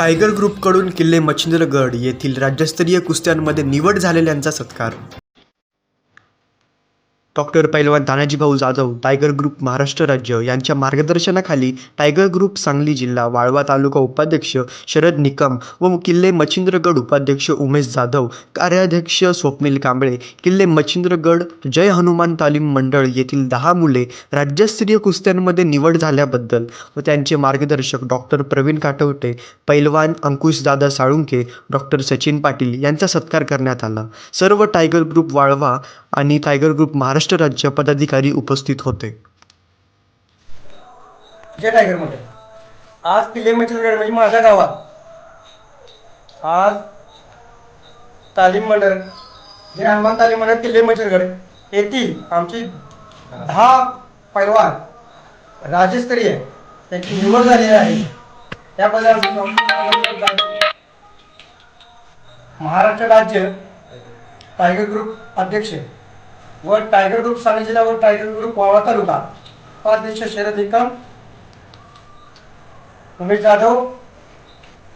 Tiger ग्रुपकडून किल्ले मच्छिंद्रगड येथील राज्यस्तरीय कुस्त्यांमध्ये निवड झालेल्यांचा सत्कार. डॉक्टर पैलवान तानाजीभाऊ जाधव टायगर ग्रुप महाराष्ट्र राज्य यांच्या मार्गदर्शनाखाली टायगर ग्रुप सांगली जिल्हा वाळवा तालुका उपाध्यक्ष शरद निकम व किल्ले मच्छिंद्रगड उपाध्यक्ष उमेश जाधव कार्याध्यक्ष स्वप्नील कांबळे किल्ले मच्छिंद्रगड जय हनुमान तालीम मंडळ येथील दहा मुले राज्यस्तरीय कुस्त्यांमध्ये निवड झाल्याबद्दल व त्यांचे मार्गदर्शक डॉक्टर प्रवीण काटवटे पैलवान अंकुशदादा साळुंके डॉक्टर सचिन पाटील यांचा सत्कार करण्यात आला. सर्व टायगर ग्रुप वाळवा आणि टायगर ग्रुप महाराष्ट्र राज्य पदाधिकारी उपस्थित होते. जय टायगर आज किल्ले मित्रगड म्हणजे माझ्या गावात. आज तालीम मंडळ जे हनुमान तालीम मंडळ किल्ले मित्रगड येथील आमची दहा पैलवान राज्यस्तरीय त्यांची निवड झालेली आहे. त्याबद्दल महाराष्ट्र राज्य टायगर ग्रुप अध्यक्ष व टायगर ग्रुप सांगली जिल्हा व टायगर ग्रुप वावा तालुका. उपाध्यक्ष शरद निकम उमेश जाधव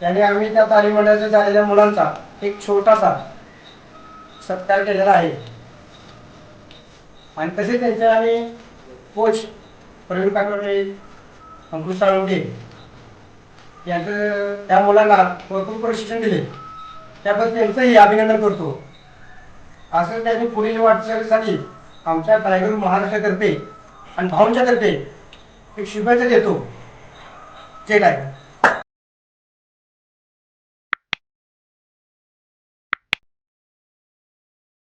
यांनी आम्ही त्या तालीम मंडळाच्या झालेल्या मुलांचा एक छोटासा सत्कार केलेला आहे. आणि तसेच त्यांचे आम्ही कोच प्रवीण काकडे अंकुश साळुंगे यांचं त्या मुलांना भरपूर प्रशिक्षण दिले. त्याबद्दल त्यांचंही अभिनंदन करतो. असं त्यांनी पुढील वाटचालीसाठी आमच्या टायगर महाराष्ट्रातर्फे आणि भाऊंच्यातर्फे एक शुभेच्छा देतो. जय टायगर